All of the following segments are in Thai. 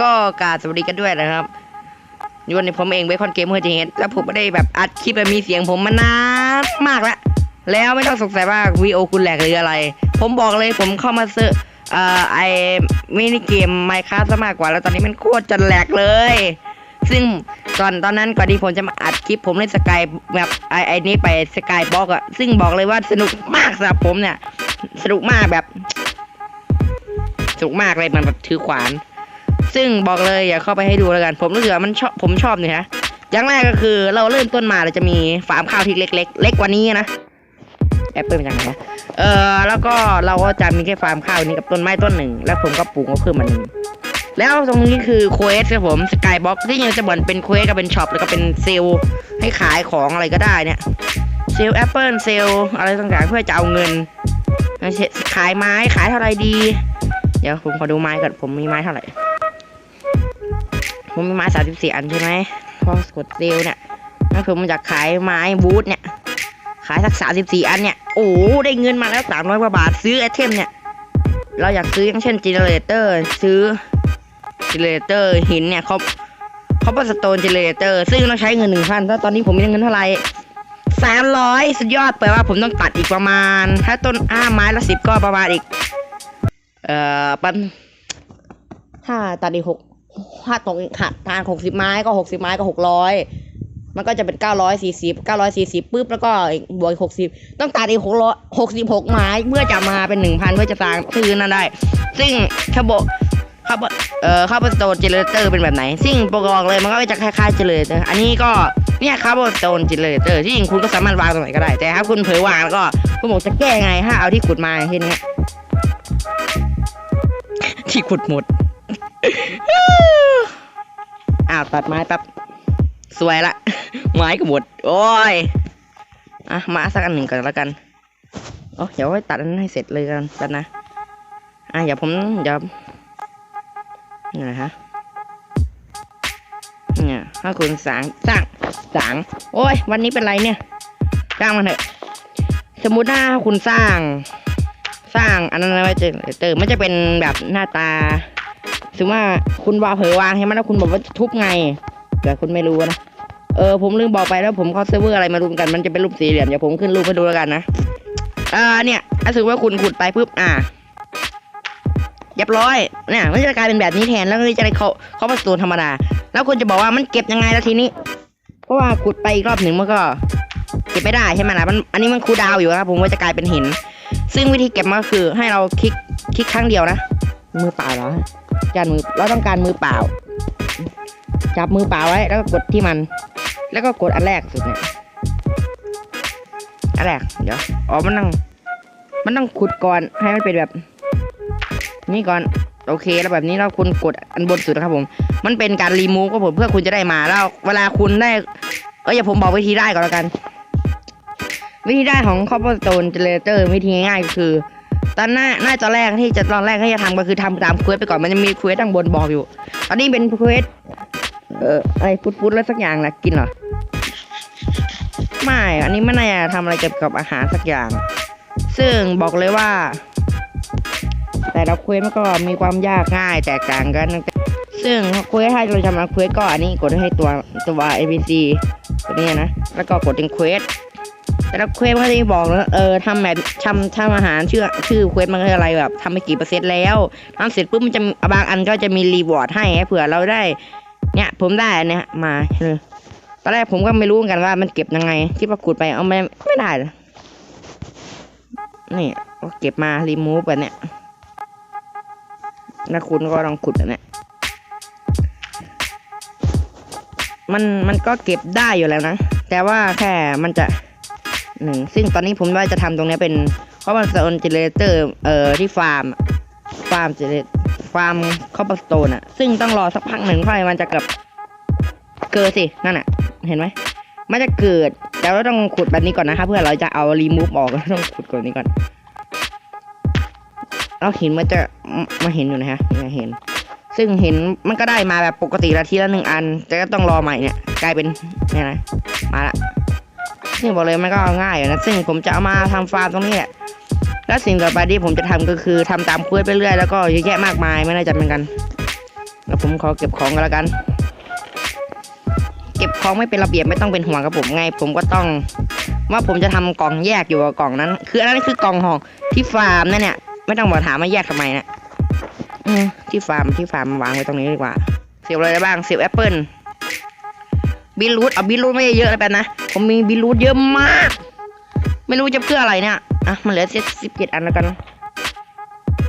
ก็กาสวัสดีกันด้วยนะครับวันนี้ผมเองเบคอนเกมเมอร์จีเฮดแล้วผมไม่ได้แบบอัดคลิปแบบมีเสียงผมมานานมากแล้ว แล้วไม่ต้องสงสัยว่าวีโอคุณแหลกหรืออะไร ผมบอกเลยผมเข้ามาซื้อเอ่อไอมินิเกมไมค์ค a f t ซะมากกว่า แล้วตอนนี้มันโคตรจะแหลกเลย ซึ่งตอนตอนนั้นก่อนที่ผมจะมาอัดคลิปผมเล่นสกายแบบไอไอนี้ไปสกายบล็อกอะซึ่งบอกเลยว่าสนุกมากสำหรับผมเนี่ย สนุกมากแบบ สนุกมากเลยมันแบบถือขวาน ซึ่งบอกเลยอย่าเข้าไปให้ดูแล้วกัน ผมรู้สึกว่ามันชอบผมชอบเนี่ยฮะอย่างแรกก็คือเราเริ่มต้นมาเราจะมีฟาร์มข้าวที่เล็ก ๆ เล็กกว่านี้นะแอปเปิลมาจากไหนะเออแล้วก็เราก็จะมีแค่ฟาร์มข้าวนี้กับต้นไม้ต้นหนึ่ง แล้วผมก็ปลูกก็เพิ่มมาหนึ่งแล้วตรงนี้คือเควสครับผมสกายบ็อกที่ยังจะเหมือนเป็นเควสกับเป็นช็อปแล้วก็เป็นเซลให้ขายของอะไรก็ได้เนี่ยเซลแอปเปิลเซลอะไรต่างๆเพื่อจะเอาเงินขายไม้ขายเท่าไหร่ดี เดี๋ยวผมขอดูไม้ก่อนผมมีไม้เท่าไหร่ ผมมีไม้สามสิบสี่อันใช่ไหมพอกดเซลเนี่ยถ้าผมอยากขายไม้บูทเนี่ย ขายสักสามสิบสี่อันเนี่ย โอ้ได้เงินมาแล้วสามร้อยกว่าบาทซื้อไอเทมเนี่ย เราอยากซื้ออย่างเช่นจิเนเรเตอร์ซื้อจิเนเรเตอร์หินเนี่ยเขาเขาเป็นสโตนจิเนเรเตอร์ซึ่งต้องใช้เงินหนึ่งพันถ้าตอนนี้ผมมีเงินเท่าไหร่สามร้อยสุดยอดแปลว่าผมต้องตัดอีกประมาณ ถ้าต้นอ้าไม้ละสิบก็ประมาณอีก เอ่อปันถ้าตัดอีกหก ถ้าตรงหักทางหกสิบไม้ก็หกสิบไม้ก็หกร้อยมันก็จะเป็นเก้าร้อยสี่สิบเก้าร้อยสี่สิบปุ๊บแล้วก็บวกหกสิบต้องตัดอีกหกร้อยหกสิบหกไม้เพื่อจะมาเป็นหนึ่งพันเพื่อจะสร้างซื้อนั่นได้ ซึ่งคาร์บคาร์บเอ่อคาร์บอนสโตนเจเนเรเตอร์เป็นแบบไหน ซึ่งบอกเลยมันก็จะคล้ายๆเจเนเรเตอร์อันนี้ก็เนี่ยคาร์บอนโตนเจเนเรเตอร์ที่จริงคุณก็สามารถวางตรงไหนก็ได้ แต่ถ้าคุณเผยวางแล้วก็คุณบอกจะแก้ไงถ้าเอาที่ขุดมาอย่างเช่นนี้ที่ขุดหมด อ้าวตัดไม้แป๊บสวยละ ไม้ก็หมด โอ้ย อะ มาสักอันหนึ่งก่อนแล้วกันโอ้เดี๋ยวไว้ตัดอันนั้นให้เสร็จเลยกันกันนะ อะอย่าผมเดี๋ยวนี่นะฮะเนี่ยถ้าคุณสางสร้างสาง โอ้ย วันนี้เป็นไรเนี่ยสร้างมันเถอะ สมมุติถ้าคุณสร้าง สร้างอันนั้นไว้เจเตอร์มันจะเป็นแบบหน้าตา ถึงว่าคุณวาเผยวางใช่ไหมแล้วคุณบอกว่าจะทุบไงแต่คุณไม่รู้นะเออผมลืมบอกไปแล้วผมเข้าเซิร์ฟเวอร์อะไรมาดูกันมันจะเป็นรูปสี่เหลี่ยมเดี๋ยวผมขึ้นรูปให้ดูแล้วกันนะเอ่าเนี่ยถ้าสมมติว่าคุณขุดไปปุ๊บอ่าเรียบร้อยเนี่ยมันจะกลายเป็นแบบนี้แทนแล้วก็จะได้เขาเขาผสมธรรมดา แล้วคุณจะบอกว่ามันเก็บยังไงแล้วทีนี้ เพราะว่าขุดไปอีกรอบหนึ่งมันก็ เก็บไม่ได้ใช่ไหมล่ะมันอันนี้มันคูดาวอยู่ครับผมว่าจะกลายเป็นหินซึ่งวิธีเก็บมันก็คือให้เราคลิกคลิกครั้งเดียวนะมือเปล่าเหรอ จานมือเราต้องการมือเปล่า จับมือเปล่าไว้แล้วก็กดที่มัน แล้วก็กดอันแรกสุดเนี่ยอันแรกเดี๋ยวอ๋อมันต้องมันต้องขุดก่อนให้มันเป็นแบบ นี่ก่อนโอเคแล้วแบบนี้เราคุณกดอันบนสุดนะครับผม มันเป็นการรีมูฟก็ผมเพื่อคุณจะได้มาแล้วเวลาคุณได้เอออย่าผมบอกวิธีได้ก่อนแล้วกัน วิธีได้ของ cobblestone generator วิธีง่ายๆก็คือ ตอนหน้าหน้าตอนแรกที่จะตอนแรกที่จะทำก็คือทำตามเควสไปก่อนมันจะมีเควสข้างบนบอกอยู่ ตอนนี้เป็นเควสเออไอฟุตฟุตแล้วสักอย่างแหละกินเหรอไม่ อันนี้ไม่น่าจะทำอะไรเกี่ยวกับอาหารสักอย่าง ซึ่งบอกเลยว่า แต่ละเควสมันก็มีความยากง่ายแตกต่างกัน ซึ่งเควสให้เราทำเควสก็อันนี้กดให้ตัวตัว ABC ตัวนี้นะ แล้วก็กดเป็นเควส แต่ละเควสมันก็จะบอกนะเออทำแบบทำทำอาหารชื่อชื่อเควสมันคืออะไรแบบทำไปกี่เปอร์เซ็นต์แล้วทำเสร็จปุ๊บมันจะบางอันก็จะมีรีวอร์ดให้เผื่อเราได้ เนี่ย ผมได้เนี่ยมาเลยตอนแรกผมก็ไม่รู้กันว่ามันเก็บยังไง ที่ประกุดไปเอาไม่ไม่ได้เลยนี่ก็เก็บมารีมูฟแบบเนี้ยแล้วคุณก็ลองขุดแบบเนี้ยมันมันก็เก็บได้อยู่แล้วนะ แต่ว่าแค่มันจะ หนึ่งซึ่งตอนนี้ผมว่าจะทำตรงนี้เป็นเพราะมันโซนเจเนเรเตอร์เอ่อที่ฟาร์มฟาร์มเจเนฟาร์มคอปเปอร์สโตนอะซึ่งต้องรอสักพักหนึ่งค่อยมันจะเกิดเกิดสินั่นอะเห็นไหมมันจะเกิดแต่เราต้องขุดแบบนี้ก่อนนะคะเพื่อเราจะเอารีมูฟออกต้องขุดก่อนนี้ก่อนเราหินมันจะมาเห็นอยู่นะฮะเนี่ยเห็น ซึ่งเห็นมันก็ได้มาแบบปกติละทีละหนึ่งอันแต่ก็ต้องรอใหม่เนี่ย กลายเป็นเนี่ยนะมาละ ซึ่งบอกเลยมันก็ง่ายอยู่นะซึ่งผมจะเอามาทำฟาร์มตรงนี้แหละแล้วสิ่งต่อไปที่ผมจะทำก็คือทำตามเควสไปเรื่อยแล้วก็เยอะแยะมากมายไม่น่าจะเป็นกันแล้วผมขอเก็บของกันแล้วกัน เก็บของไม่เป็นระเบียบไม่ต้องเป็นห่วงกับผมไง ผมก็ต้องว่าผมจะทำกล่องแยกอยู่กับกล่องนั้น คืออันนั้นคือกล่องห่อที่ฟาร์มนั่นเนี่ยไม่ต้องมาถามว่าแยกทำไมนะที่ฟาร์มที่ฟาร์มวางไว้ตรงนี้ดีกว่าเสียบอะไรได้บ้างเสียบแอปเปิล บิลรูทเอาบิลรูทไม่เยอะเลยแปนนะ ผมมีบิลรูทเยอะมาก ไม่รู้จะเพื่ออะไรเนี่ย อะ มันเหลือสิบเจ็ดอันแล้วกัน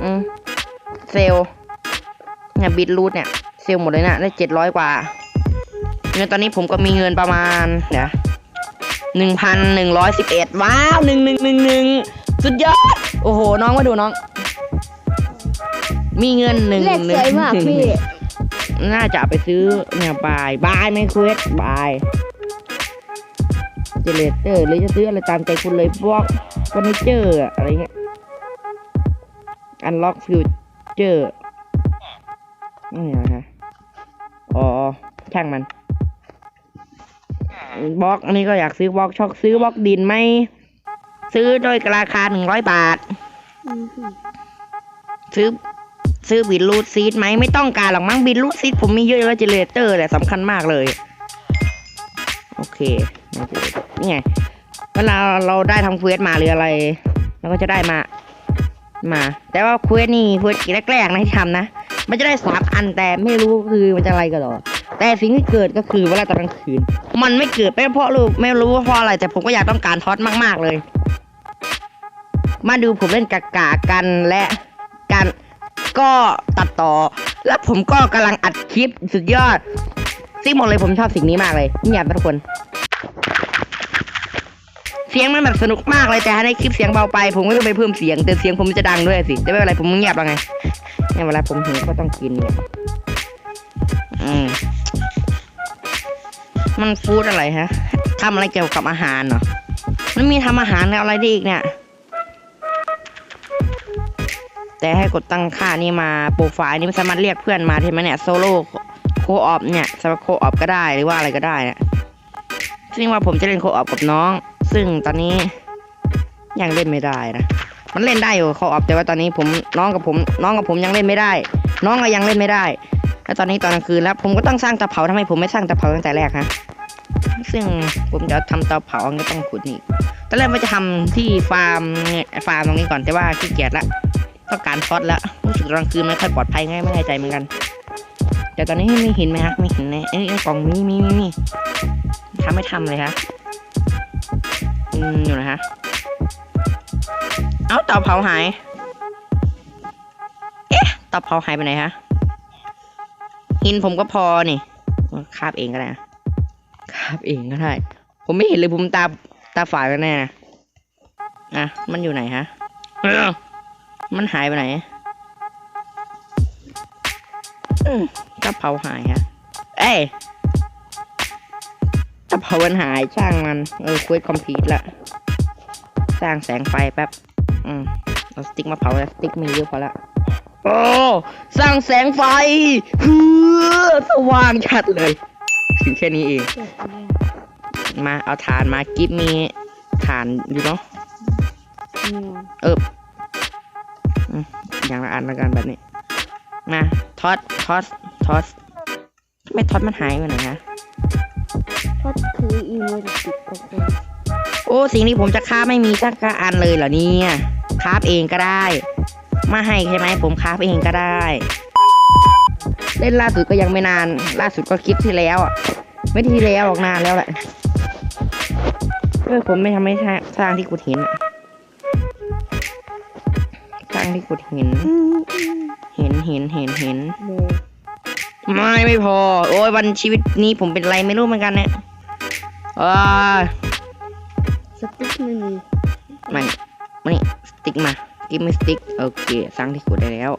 อืม เซลเนี่ยบิลรูทเนี่ย เซลลหมดเลยนี่ยได้เจ็ดร้อยกว่าเงินตอนนี้ผมก็มีเงินประมาณ เดี๋ยวหนึ่งพันหนึ่งร้อยสิบเอ็ดว้าวหนึ่งหนึ่งหนึ่งหนึ่งสุดยอด โอ้โห น้องมาดูน้อง มีเงินหนึ่งเลขสวยมากพี่ น่าจะไปซื้อเนี่ยบายบายไม่เควสบายเจเลเตอร์หรือจะซื้ออะไรตามใจคุณเลยบล็อกเฟอร์นิเจอร์อะไรเงี้ยอันล็อกฟิวเจอร์นี่นะฮะอ๋อช่างมันบล็อกอันนี้ก็อยากซื้อบล็อกช็อกซื้อบล็อกดินไหมซื้อโดยราคาหนึ่งร้อยบาทซื้อ ซื้อบินรูดซีดไหมไม่ต้องการหรอกมั้งบินรูดซีดผมมีเยอะแล้วเจเลเตอร์แหละสำคัญมากเลย โอเคนี่ไงเวลาเราได้ทำเควสมาหรืออะไรเราก็จะได้มา มา แต่ว่าเควสนี่เควสแรกๆนะที่ทำนะมันจะได้สามอันแต่ไม่รู้คือมันจะอะไรกันหรอแต่สิ่งที่เกิดก็คือเวลาตอนกลางคืน มันไม่เกิดไม่เพราะรู้ไม่รู้ว่าเพราะอะไร แต่ผมก็อยากต้องการท็อตมากๆเลย มาดูผมเล่นกากากันและการ ก็ตัดต่อ แล้วผมก็กำลังอัดคลิปสุดยอดซิงบอกเลยผมชอบสิ่งนี้มากเลยเงียบนะทุกคน เสียงมันแบบสนุกมากเลยแต่ถ้าในคลิปเสียงเบาไป ผมก็ต้องไปเพิ่มเสียงแต่เสียงผมจะดังด้วยสิแต่ไม่เป็นไรผมเงียบแล้วไงเนี่ยเวลาผมหิวก็ต้องกินเนี่ยอืมมันฟู้ดอะไรฮะทำอะไรเกี่ยวกับอาหารเหรอมันมีทำอาหารอะไรได้อีกเนี่ย แต่ให้กดตั้งค่านี่มาโปรไฟล์นี่มันสามารถเรียกเพื่อนมาใช่ไหมเนี่ยโซโล่โคออฟเนี่ยสำหรับโคออฟก็ได้หรือว่าอะไรก็ได้เนี่ยซึ่งว่าผมจะเล่นโคออฟกับน้อง ซึ่งตอนนี้ยังเล่นไม่ได้นะมันเล่นได้อยู่โคออฟแต่ว่าตอนนี้ผมน้องกับผมน้องกับผมยังเล่นไม่ได้ น้องก็ยังเล่นไม่ได้แล้วตอนนี้ตอนกลางคืนแล้ว ผมก็ต้องสร้างตาเผาทำไมผมไม่สร้างตาเผาตั้งแต่แรกฮะซึ่งผมจะทำเตาเผาก็ต้องขุดนี่ตอนแรกว่าจะทำที่ฟาร์มฟาร์มตรงนี้ก่อนแต่ว่าขี้เกียจละ ต้องการฟอสแล้วรู้สึกกลางคืนไม่ค่อยปลอดภัยไงไม่แน่ใจเหมือนกัน แต่ตอนนี้มีหินไหมฮะมีหินในเอ้ยกล่องมีมีมีมีทำไม่ทำเลยฮะอืมอยู่นะฮะเอ้าเตาเผาหายเอ๊ะเตาเผาหายไปไหนฮะหินผมก็พอนี่คาบเองก็ได้นะคาบเองก็ได้ ผมไม่เห็นเลยผมตาตาฝาดกันแน่นะอะมันอยู่ไหนฮะเอ้า มันหายไปไหนอืมกระเพราหายฮะ เอ้ยกระเพรามันหายช่างมัน เออคุยคอมพิวละ สร้างแสงไฟแป๊บ อืมเอาสติ๊กมาเผาแล้วสติ๊กมีเยอะพอละโอ้สร้างแสงไฟเฮือสว่างชัดเลยถึงแค่นี้เอง มาเอาฐานมากิฟมีฐานอยู่เนาะเอออืม อย่างละอันละกันแบบนี้ มาทอสทอสทอสทำไมทอสมันหายไปไหนฮะก็คืออีเมลติดกับคนโอ้สิ่งที่ผมจะคาบไม่มีสักอันเลยเหรอเนี่ยคาบเองก็ได้ มาให้ใช่ไหมผมคาบเองก็ได้ เล่นล่าสุดก็ยังไม่นาน ล่าสุดก็คลิปที่แล้วอะไม่ที่แล้วหรอกนานแล้วแหละเออผมไม่ทำให้สร้างที่ขุดหินอะสร้าง ที่ขุดหิน เห็นเห็นเห็นเห็นเลยไม่ไม่พอ โอ้ยวันชีวิตนี้ผมเป็นไรไม่รู้เหมือนกันเนี่ยอ่าสติ๊กไม่มีมันมานี่สติ๊กมากิมไม่สติ๊กโอเคสร้างที่ขุดได้แล้ว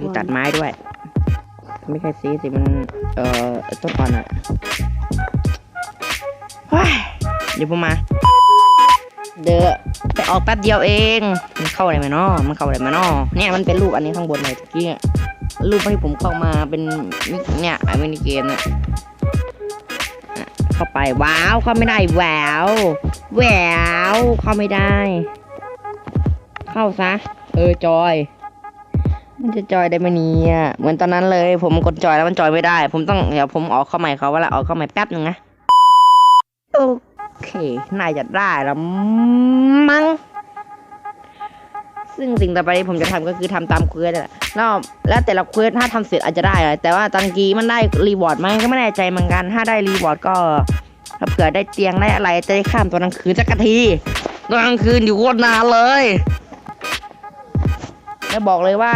มีตัดไม้ด้วย ไม่ใช่ซีสิมันเอ่อต้นอ่อนอะเฮ้ยเดี๋ยวผมมา เดอไปออกแป๊บเดียวเอง มันเข้าอะไรมาเนาะมันเข้าอะไรมาเนาะเนี่ยมันเป็นรูปอันนี้ข้างบนเลยตะกี้รูปที่ผมเข้ามาเป็นเนี่ยไอ้มินิเกมเนี่ยเข้าไปว้าวเข้าไม่ได้แหววแหววเข้าไม่ได้ เข้าซะ เออจอย มันจะจอยได้ไหมเนี่ยเหมือนตอนนั้นเลย ผมกดจอยแล้วมันจอยไม่ได้ ผมต้องเดี๋ยวผมออกเข้าใหม่เขาว่าละออกเข้าใหม่แป๊บหนึ่งนะโอ เค น่าจะได้แล้วมั้ง ซึ่งสิ่งต่อไปที่ผมจะทำก็คือทำตามเควสแหละแล้วแล้วแต่ละเควสถ้าทำเสร็จอาจจะได้อะแต่ว่าตอนกี้มันได้รีวอร์ดไหมก็ไม่แน่ใจเหมือนกัน ถ้าได้รีวอร์ดก็ถ้าเผื่อได้เตียงได้อะไรจะได้ข้ามตอนกลางคืนสักทีตอนกลางคืนอยู่โคตรนานเลย แล้วบอกเลยว่า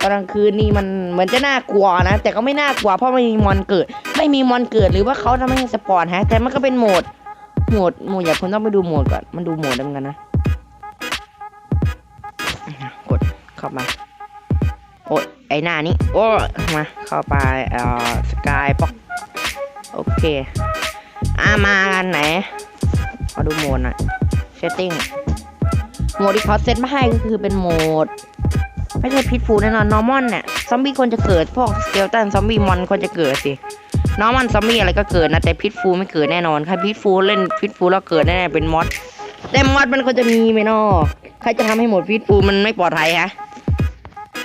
ตอนกลางคืนนี่มันเหมือนจะน่ากลัวนะ แต่ก็ไม่น่ากลัวเพราะไม่มีมอนเกิด ไม่มีมอนเกิดหรือว่าเขาทำให้สปอนฮะ แต่มันก็เป็นโหมด โหมดโหมดอย่าคุณต้องไปดูโหมดก่อน มันดูโหมดได้เหมือนกันนะ กดเข้ามา โอ้ยไอหน้านี้ โอ้ มา เข้าไป เอ่อ สกายป๊อกโอเคอ่ามากันไหนมาดูโหมดหน่อยเซตติ้งโหมดที่เขาเซตมาให้ก็คือเป็นโหมด ไม่ใช่พิษฟูแน่นอนนอร์มอนเนี่ย ซอมบี้คนจะเกิด พวกสเกลตันซอมบี้มอนคนจะเกิดสิ น้อร์มอนซอมบี้อะไรก็เกิดนะ แต่พิษฟูไม่เกิดแน่นอนใครพิษฟูเล่นพิษฟูแล้วเกิดแน่ๆเป็นมอดแต่มอดมันก็จะมีไหมนอะใครจะทำให้หมดพิษฟูมันไม่ปลอดภัยฮะ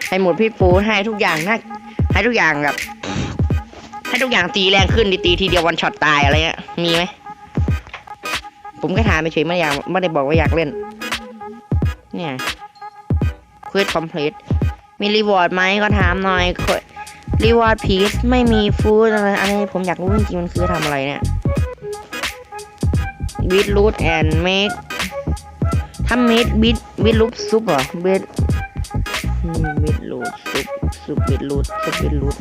ให้หมดพิษฟูให้ทุกอย่างนะให้ทุกอย่างแบบให้ทุกอย่างตีแรงขึ้นดีตีทีเดียววันช็อตตายอะไรเงี้ยมีไหมผมก็ถามไปเฉยไม่อยากไม่ได้บอกว่าอยากเล่น เนี่ยควิดคอมพลีทมีรีวอร์ดไหมก็ถามหน่อย รีวอร์ดพีซไม่มีฟู้ดอะไรอันนี้ผมอยากรู้จริงๆมันคือทำอะไรเนี่ยวิดรูทแอนเมกทำเมดวิดวิดรูทซุปเหรอวิดวิดรูทซุปซุปวิดรูทซุปวิดรูท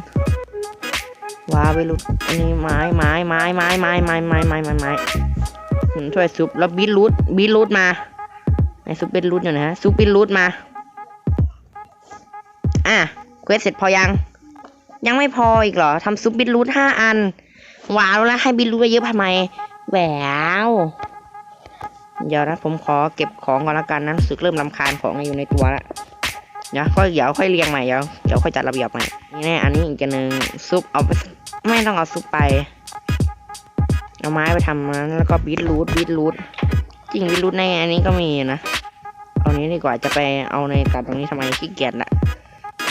ว้าวิดรูทอันนี้ไม้ไม้ไม้ไม้ไม้ไม้ไม้ไม้ไม้ไม้ผมช่วยซุปแล้วบีทรูทบีทรูทมาในซุปเป็นรูทอยู่นะฮะซุปเป็นรูทมาอะเควสเสร็จพอยัง ยังไม่พออีกเหรอทำซุปบิทรูทห้าอัน ว้าวแล้วให้บิทรูทเยอะทำไมแหววเดี๋ยวนะผมขอเก็บของก่อนละกันนะสึกเริ่มลำคาญของอยู่ในตัวละเดี๋ยวค่อยเดี๋ยวค่อยเรียงใหม่เดี๋ยวเดี๋ยวค่อยจัดระเบียบใหม่นี่แน่อันนี้อีกอันหนึ่งซุปเอาไปไม่ต้องเอาซุปไป เอาไม้ไปทำนั้นแล้วก็บีทรูทบีทรูทจริงบีทรูทในอันนี้ก็มีนะเอานี้ดีกว่าจะไปเอาในตัดตรงนี้ทำไมขี้เกียจละ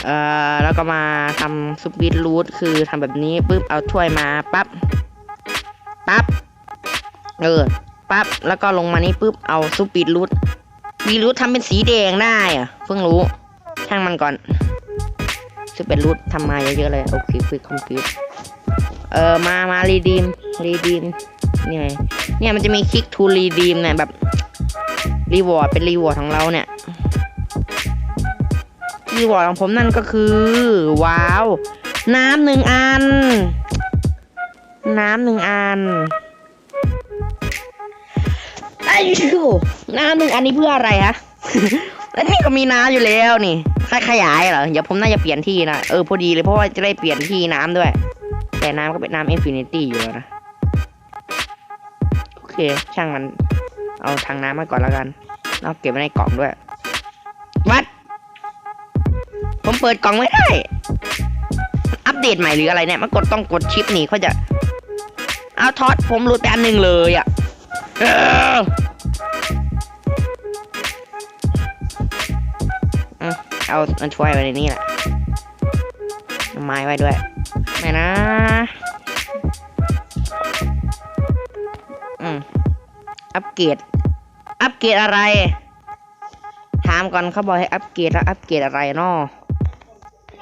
เอ่อแล้วก็มาทำซุปบีทรูทคือทำแบบนี้ปุ๊บเอาถ้วยมาปั๊บปั๊บเออปั๊บแล้วก็ลงมานี่ปุ๊บเอาซุปบีทรูทบีรูททำเป็นสีแดงได้เหรอะเพิ่งรู้ช่างมันก่อนซุปบีทรูททำมาเยอะๆเลยโอเคคุยคอมพิวเออมามารีดีมรีดีมนี่ไงเนี่ยมันจะมีคลิกทูรีดีมเนี่ยแบบรีวอร์ดเป็นรีวอร์ดของเราเนี่ย คีย์เวอร์ดของผมนั่นก็คือ ว้าว น้ำหนึ่งอัน น้ำหนึ่งอันไอ้ยูน้ำหนึ่งอันนี้เพื่ออะไรฮะแล้วนี่ก็มีน้ำอยู่แล้วนี่ใครขยายเหรอเดี๋ยวผมน่าจะเปลี่ยนที่นะเออพอดีเลยเพราะว่าจะได้เปลี่ยนที่น้ำด้วย แต่น้ำก็เป็นน้ำอินฟินิตี้อยู่แล้วนะโอเคช่างมัน เอาทางน้ำมาก่อนแล้วกันเราเก็บไว้ในกล่องด้วย ผมเปิดกล่องไม่ได้ อัปเดตใหม่หรืออะไรเนี่ย มันกดต้องกดชิปนี่เขาจะ เอาท็อตผมหลุดไปอันหนึ่งเลยอะเอออืมเอามันช่วยไว้ในนี้แหละไม้ไว้ด้วยไม่นะ อืม อัปเกรด อัปเกรดอะไร ถามก่อนเขาบอกให้อัปเกรดแล้วอัปเกรดอะไรนาะ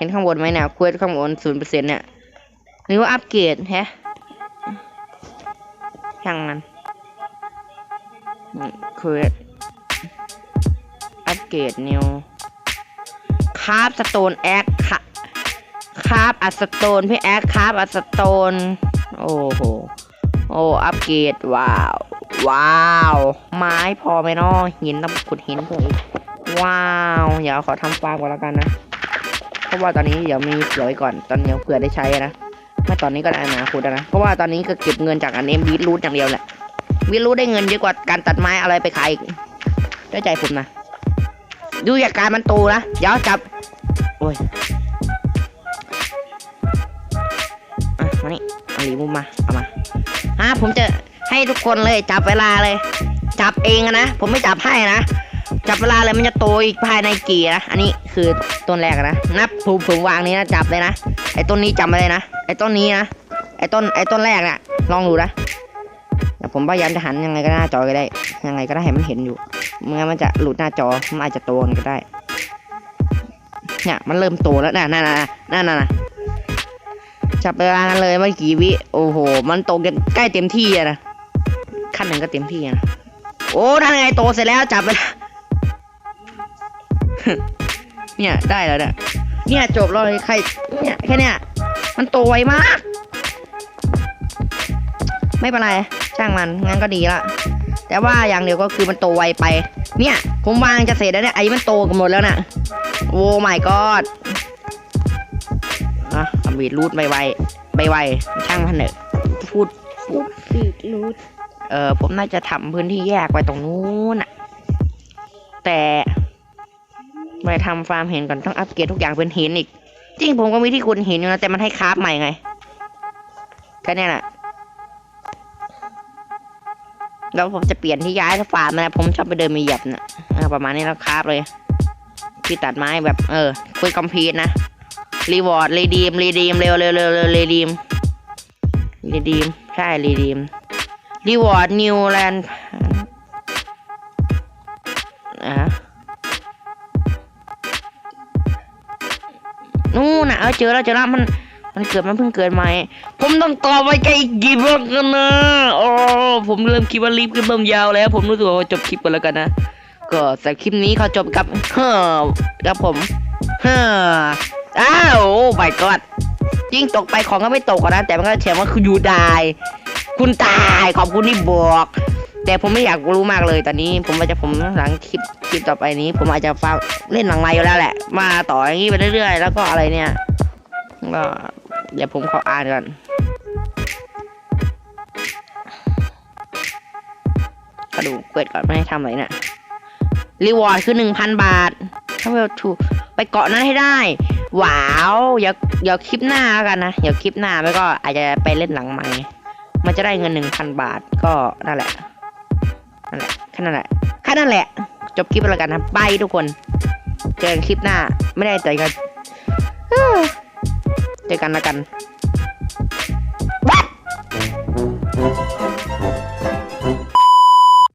ห็นข้างบนไหมเนี่ยควสข้างบนศูนย์เปอร์เซ็นต์เนี่ยหรือว่าอัปเกรดแฮะช่างมันควสอัปเกรดนิวคาบสโตนแอคคาร์บอัสโตนพี่แอคคาบอัสโตนโอ้โหโอ้อัปเกรดว้าวว้าว ไม้พอไหมเนาะหินต้องขุดหินเพิ่มอีกว้าว เดี๋ยวขอทำฟาร์มก่อนแล้วกันนะ ราะว่าตอนนี้เดี๋ยวมีเผื่อไว้ก่อน ตอนเดี๋ยวเผื่อได้ใช้นะไม่ตอนนี้ก็ได้นาคตนะ เพราะว่าตอนนี้ก็เก็บเงินจากอันเอ็มบีรูทอย่างเดียวแหละบีรูทได้เงินเยอะกว่าการตัดไม้อะไรไปขายได้ใจผมนะ ดูจากการมันโตนะเดี๋ยวจับ โอ้ยอะมานี่เอาหลีมุมมา เอามาฮะผมจะให้ทุกคนเลยจับเวลาเลย จับเองอะนะ ผมไม่จับให้นะ จับเวลาเลยมันจะโตอีกภายในกี่นะ อันนี้คือต้นแรกนะ นับผมผมวางนี้นะจับเลยนะ ไอ้ต้นนี้จำมาเลยนะ ไอ้ต้นนี้นะ ไอ้ต้นไอ้ต้นแรกน่ะลองดูนะผมพยายามจะหันยังไงก็หน้าจอก็ได้ ยังไงก็ได้ให้มันเห็นอยู่ไม่งั้นมันจะหลุดหน้าจอ มันอาจจะโตกันก็ได้ เนี่ยมันเริ่มโตแล้วน่ะนั่นน่ะนั่นน่ะนะจับเวลากันเลยเมื่อกี่วิ โอ้โห มันโตกันใกล้เต็มที่อะนะ ขั้นหนึ่งก็เต็มที่อะนะ โอ้ท่านไงโตเสร็จแล้วจับไป เนี่ยได้แล้วเนี่ยเนี่ยจบเลยใครเนี่ยแค่เนี้ยมันโตไวมาก ไม่เป็นไรช่างมันงั้นก็ดีละแต่ว่าอย่างเดียวก็คือมันโตไวไป เนี่ยผมวางจะเสร็จแล้วเนี่ยไอ้มันโตกันหมดแล้วน่ะโอ้ my god อะอัมบีดรูดไวไวไวไวช่างมันเถอะพูดลูกปีกรูดเออผมน่าจะทำพื้นที่แยกไว้ตรงนู้นน่ะแต่ ไปทำฟาร์มเห็นก่อนต้องอัปเกรดทุกอย่างเป็นหินอีก จริงผมก็มีที่คุณหินอยู่นะแต่มันให้คราฟใหม่ไงแค่นี้แหละแล้วผมจะเปลี่ยนที่ย้ายฟาร์มนะ ผมชอบไปเดินมาเหยียบนะประมาณนี้แล้วคราฟเลย ที่ตัดไม้แบบ เออคุยคอมพีทนะรีวอร์ดรีดีมรีดีมเร็วเร็วเร็วเร็วรีดีมรีดีมใช่รีดีมรีวอร์ดนิวแลนด์ เออเจอแล้วเจอแล้วมันมันเกิดมันเพิ่งเกิดใหม่ ผมต้องต่อไปไกลอีกกี่บล็อกกันนะโอ้ผมเริ่มคิดว่ารีบขึ้นเริ่มยาวแล้ว ผมรู้สึกว่าจบคลิปกันแล้วกันนะ ก็สำหรับคลิปนี้เขาจบกับเฮ้อกับผมเฮ้ออ้าวโอ้ my god จริงตกไปของก็ไม่ตกนะแต่มันก็เขียว่าคือยูไดคุณตายขอบคุณที่บอก แต่ผมไม่อยากรู้มากเลยตอนนี้ ผมว่าจจะผมหลังคลิปคลิปต่อไปนี้ ผมอาจจะฟังเล่นหลังไมอยู่แล้วแหละ มาต่ออย่างนี้ไปเรื่อยๆ แล้วก็อะไรเนี่ยก็เดี๋ยวผมขออ่านก่อนกระดูกเปิดก่อนไม่ให้ทำอะไรเนี่ยรีวอร์ดคือหนึ่งพันบาทถ้าเวลถูกไปเกาะนั้นให้ได้ ว้าวอย่าอย่าคลิปหน้าแล้วกันนะอย่าคลิปหน้าไม่ก็อาจจะไปเล่นหลังไมค์มันจะได้เงินหนึ่งพันบาทก็นั่นแหละ นั่นแหละแค่นั้นแหละแค่นั้นแหละ จบคลิปแล้วกันนะบายทุกคน เจอกันคลิปหน้า ไม่ได้เจอกันเอ้อเจอกันแล้วกัน